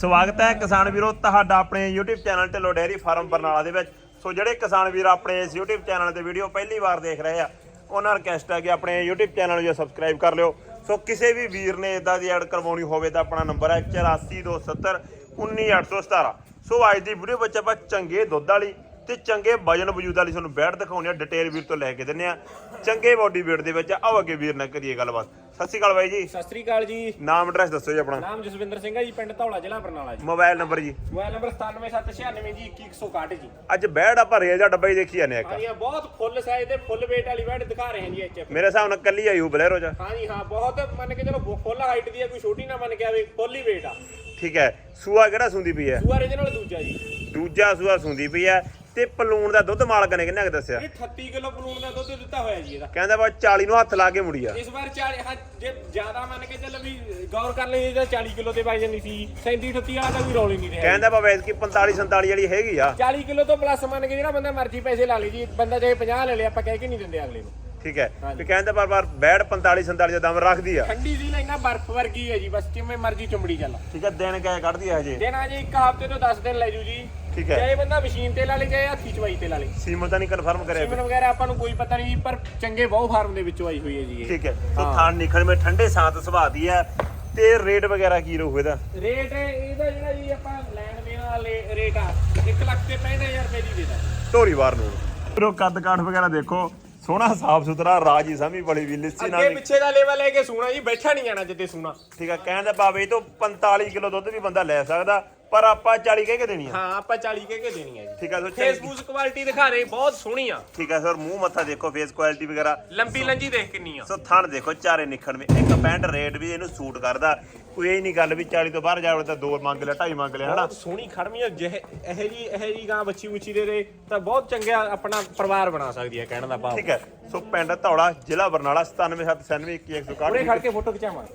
ਸਵਾਗਤ ਹੈ ਕਿਸਾਨ ਵੀਰੋ ਤੁਹਾਡਾ ਆਪਣੇ YouTube channel Dhillon dairy farm Barnala ਦੇ ਵਿੱਚ। ਸੋ ਜਿਹੜੇ ਕਿਸਾਨ ਵੀਰ ਆਪਣੇ ਇਸ YouTube ਚੈਨਲ ਤੇ ਵੀਡੀਓ ਪਹਿਲੀ ਵਾਰ ਦੇਖ ਰਹੇ ਆ, ਉਹਨਾਂ ਨੂੰ ਰਿਕਵੈਸਟ ਹੈ ਕਿ ਆਪਣੇ YouTube ਚੈਨਲ ਨੂੰ ਸਬਸਕ੍ਰਾਈਬ ਕਰ ਲਿਓ। ਸੋ ਕਿਸੇ ਵੀ ਵੀਰ ਨੇ ਇਦਾਂ ਦੀ ਐਡ ਕਰਵਾਉਣੀ ਹੋਵੇ ਤਾਂ ਆਪਣਾ ਨੰਬਰ ਹੈ 8427 19817 ਸੋ ਅੱਜ ਦੀ ਵੀਡੀਓ ਵਿੱਚ ਆਪਾਂ ਚੰਗੇ ਦੁੱਧ ਵਾਲੀ ਤੇ ਚੰਗੇ ਵਜਨ ਵਜੂਦ ਵਾਲੀ ਤੁਹਾਨੂੰ ਬੈਠ ਦਿਖਾਉਣੀ ਆ ਡਿਟੇਲ ਵੀਰ ਤੋਂ ਲੈ ਕੇ ਦਿੰਨੇ ਆ ਚੰਗੇ ਬਾਡੀ weight ਦੇ ਵਿੱਚ ਆਓ ਅੱਗੇ ਵੀਰ ਨਾਲ ਕਰੀਏ ਗੱਲਬਾਤ। ਸਤਿ ਸ਼੍ਰੀ ਅਕਾਲ ਬਾਈ ਜੀ। ਸਤਿ ਸ੍ਰੀ ਅਕਾਲ ਜੀ। ਨਾਮ ਐਡਰੈਸ ਦੱਸੋ ਜੀ ਆਪਣਾ। ਨਾਮ ਜਸਵਿੰਦਰ ਸਿੰਘ ਹੈ ਜੀ ਪਿੰਡ ਧੌਲਾ ਜ਼ਿਲ੍ਹਾ ਬਰਨਾਲਾ ਜੀ। ਮੋਬਾਈਲ ਨੰਬਰ ਜੀ। ਮੋਬਾਈਲ ਨੰਬਰ 97796 ਜੀ 2161 ਜੀ। ਅੱਜ ਬੈੜ ਆ ਭਰੇ ਦਾ ਡੱਬਾ ਹੀ ਦੇਖੀ ਜਾਂਦੇ ਆ ਇੱਕ। ਹਾਂਜੀ ਹਾਂ ਬਹੁਤ ਫੁੱਲ ਸਾਈਜ਼ ਤੇ ਫੁੱਲ weight ਵਾਲੀ ਬੈਡ ਦਿਖਾ ਰਹੇ ਹਾਂ ਜੀ ਐਚਐਫ ਮੇਰੇ ਹਿਸਾਬ ਨਾਲ ਕੱਲੀ ਆਈ ਹੋ ਬਲੈਰੋ ਚ ਹਾਂਜੀ ਹਾਂ ਬਹੁਤ ਮੰਨ ਕੇ ਚਲੋ ਫੁੱਲ ਹਾਈਟ ਦੀ ਹੈ ਕੋਈ ਛੋਟੀ ਨਾ ਮੰਨ ਕੇ ਆਵੇ ਫੁੱਲ ਹੀ weight ਆ। ਠੀਕ ਹੈ। ਸੂਆ ਕਿਹੜਾ ਸੁੰਦੀ ਪਈ ਹੈ? ਸੂਆ ਰੀਜਨਲ ਦੂਜਾ ਜੀ। ਦੂਜਾ ਸੂਆ ਸੁੰਦੀ ਪਈ ਹੈ। ਤੇ ਪਲੂਣ ਦਾ ਦੁੱਧ ਮਾਲਕ ਨੇ ਕਿੰਨਾ ਕੁ ਦੱਸਿਆ? ਇਹ 38 ਕਿਲੋ ਬਲੂਨ ਦਾ ਦੁੱਧ ਦਿੱਤਾ ਹੋਇਆ ਜੀ ਇਹਦਾ। ਕਹਿੰਦਾ ਬਾ 40 ਨੂੰ ਹੱਥ ਲਾ ਕੇ ਮੁੜੀ ਆ। ਇਸ ਵਾਰ 40 ਹਾਂ ਜੇ ਜ਼ਿਆਦਾ ਮੰਨ ਕੇ ਚੱਲ ਵੀ ਗੌਰ ਕਰ ਲਈ ਤਾਂ 40 ਕਿਲੋ ਤੇ ਪਾਈ ਜਾਂਦੀ ਸੀ। 37 38 ਵਾਲਾ ਤਾਂ ਕੋਈ ਰੋਲ ਨਹੀਂ ਰਿਹਾ। ਕਹਿੰਦਾ ਬਾ ਵੈਸ ਕੀ 45 47 ਵਾਲੀ ਹੈਗੀ ਆ। 40 ਕਿਲੋ ਤੋਂ ਪਲੱਸ ਮੰਨ ਕੇ ਜਿਹੜਾ ਬੰਦਾ ਮਰਜ਼ੀ ਪੈਸੇ ਲਾ ਲਈ ਜੀ ਬੰਦਾ ਚਾਹੇ 50 ਲੈ ਲਿਆ ਆਪਾਂ ਕਹਿ ਕੇ ਨਹੀਂ ਦਿੰਦੇ ਅਗਲੇ ਨੂੰ। ਠੀਕ ਹੈ। ਤੇ ਕਹਿੰਦਾ ਪਰ ਪਰ ਬੈੜ 45 47 ਦਾ ਦਮ ਰੱਖਦੀ ਆ। ਠੰਡੀ ਸੀ ਲੈਣਾ ਬਰਫ਼ ਵਰਗੀ ਹੈ ਜੀ ਬਸ ਜਿਵੇਂ ਮਰਜ਼ੀ ਚੁੰਬੜੀ ਚੱਲ। ਠੀਕ ਹੈ ਦਿਨ ਕਿਆ ਕੱਢਦੀ ਆ ਹਜੇ ਦੇਣਾ ਜੀ ਇੱਕ ਹਫ਼ਤੇ ਤੋਂ 10 ਦਿਨ ਲੈ ਜੂ ਜੀ। ਠੀਕ ਹੈ। ਚਾਹੇ ਬੰਦਾ ਮਸ਼ੀਨ ਤੇ ਲਾ ਲੇ ਚਾਹੇ ਹੱਥੀ ਚਵਾਈ ਤੇ ਲਾ ਲੇ। ਸੀਮਨ ਤਾਂ ਨਹੀਂ ਕਨਫਰਮ ਕਰਿਆ ਸੀਮਨ ਵਗੈਰਾ ਆਪਾਂ ਨੂੰ ਕੋਈ ਪਤਾ ਨਹੀਂ ਪਰ ਚੰਗੇ ਬਹੁ ਫਾਰਮ ਦੇ ਵਿੱਚੋਂ ਆਈ ਹੋਈ ਹੈ ਜੀ ਇਹ। ਠੀਕ ਹੈ। ਸੋ। ਥਾਣ ਨਿਖਣ ਮੇ ਠੰਡੇ ਸਾਥ ਸੁਭਾਅ ਦੀ ਹੈ ਤੇ ਰੇਟ ਵਗੈਰਾ ਕੀ ਰਹੂ ਇਹਦਾ? ਰੇਟ ਇਹਦਾ ਜਿਹੜਾ ਜੀ ਆਪਾਂ ਲੈਣ ਦੇਣ ਵਾਲੇ ਰੇਟ ਆ 1 ਲੱਖ ਤੇ 65000 ਰੁਪਏ ਦੀ ਦੇ ਦਾਂਗੇ। ਧੋਰੀ ਵਾਰ ਨੂੰ। ਵੀਰੋ ਕੱਦ ਕਾਠ ਵਗੈਰਾ ਦੇਖੋ। ਸੋਹਣਾ ਸਾਫ਼ ਸੁਥਰਾ ਰਾਜੀ ਸਮੀ ਬੜੀ ਵੀ ਲਿੱਸੀ ਅੱਗੇ ਨਾਲ ਪਿੱਛੇ ਦਾ ਲੈਵਲ ਲੈ ਕੇ ਸੂਣਾ ਜੀ ਬੈਠਾ ਨਹੀਂ ਜਾਣਾ ਜਿੱਦੇ ਸੂਣਾ। ਠੀਕ ਹੈ ਕਹਿੰਦਾ ਬਾਬੇ ਤੋਂ 45 ਕਿਲੋ ਦੁੱਧ ਵੀ ਬੰਦਾ ਲੈ ਸਕਦਾ। ਪਰ ਆਪਾਂ 40 ਕਹਿ ਕੇ ਦੇਣੀ ਆ। ਹਾਂ ਆਪਾਂ 40 ਕਹਿ ਕੇ ਦੇਣੀ ਹੈ ਜੀ। ਠੀਕ ਹੈ ਸੋ ਚੰਗੀ- ਫੇਸਬੁੱਕ ਕੁਆਲਿਟੀ ਦਿਖਾ ਰਹੇ ਬਹੁਤ ਸੋਹਣੀ ਆ ਠੀਕ ਹੈ ਸਰ ਮੂੰਹ ਮੱਥਾ ਦੇਖੋ ਫੇਸ ਕੁਆਲਿਟੀ ਵਗੈਰਾ। ਲੰਬੀ ਲੰਜੀ ਦੇਖ ਕਿੰਨੀ ਆ। ਸੋ ਥਣ ਦੇਖੋ ਚਾਰੇ ਨਿਖਣ ਵਿੱਚ। ਇੱਕ ਪੈਂਟ ਰੇਟ ਵੀ ਇਹਨੂੰ ਸੂਟ ਕਰਦਾ। ਕੋਈ ਇਹ ਨਹੀਂ ਗੱਲ ਵੀ 40 ਤੋਂ ਬਾਹਰ ਜਾਵੇ ਤਾਂ ਦੋ ਮੰਗ ਲਿਆ ਢਾਈ ਮੰਗ ਲਿਆ ਹਨਾ? ਸੋਹਣੀ ਖੜਮੀ ਆ ਜਿਹੇ ਇਹ ਜੀ ਇਹ ਜੀ ਗਾਂ ਬੱਚੀ ਉੱਚੀ ਦੇ ਦੇ ਤਾਂ ਬਹੁਤ ਚੰਗਾ ਆਪਣਾ ਪਰਿਵਾਰ ਬਣਾ ਸਕਦੀ ਹੈ ਕਹਿਣ ਦਾ ਭਾਵ। ਠੀਕ ਹੈ ਸੋ ਪਿੰਡ ਧੌਲਾ ਜ਼ਿਲ੍ਹਾ ਬਰਨਾਲਾ 97792161 ਉਰੇ ਖੜ ਕੇ ਫੋਟੋ ਖਿਚਾਵਾਂਗੇ